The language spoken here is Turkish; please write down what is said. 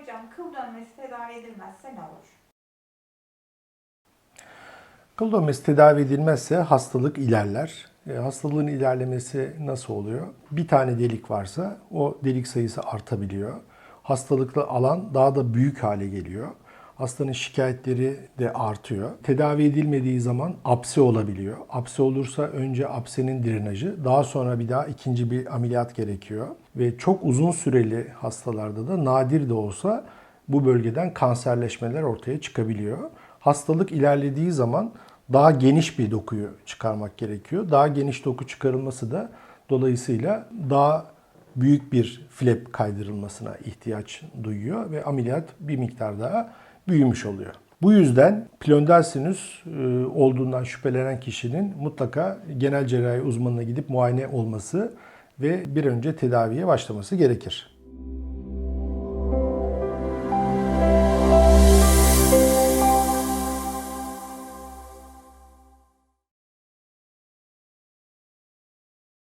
Hocam kıl dönmesi tedavi edilmezse ne olur? Kıl dönmesi tedavi edilmezse hastalık ilerler. E, hastalığın ilerlemesi nasıl oluyor? Bir tane delik varsa o delik sayısı artabiliyor. Hastalıklı alan daha da büyük hale geliyor. Hastanın şikayetleri de artıyor. Tedavi edilmediği zaman apse olabiliyor. Apse olursa önce apsenin drenajı, daha sonra bir daha ikinci bir ameliyat gerekiyor. Ve çok uzun süreli hastalarda da nadir de olsa bu bölgeden kanserleşmeler ortaya çıkabiliyor. Hastalık ilerlediği zaman daha geniş bir dokuyu çıkarmak gerekiyor. Daha geniş doku çıkarılması da dolayısıyla daha büyük bir flap kaydırılmasına ihtiyaç duyuyor ve ameliyat bir miktar daha büyümüş oluyor. Bu yüzden pilonidal sinüs e, olduğundan şüphelenen kişinin mutlaka genel cerrahi uzmanına gidip muayene olması ve bir önce tedaviye başlaması gerekir.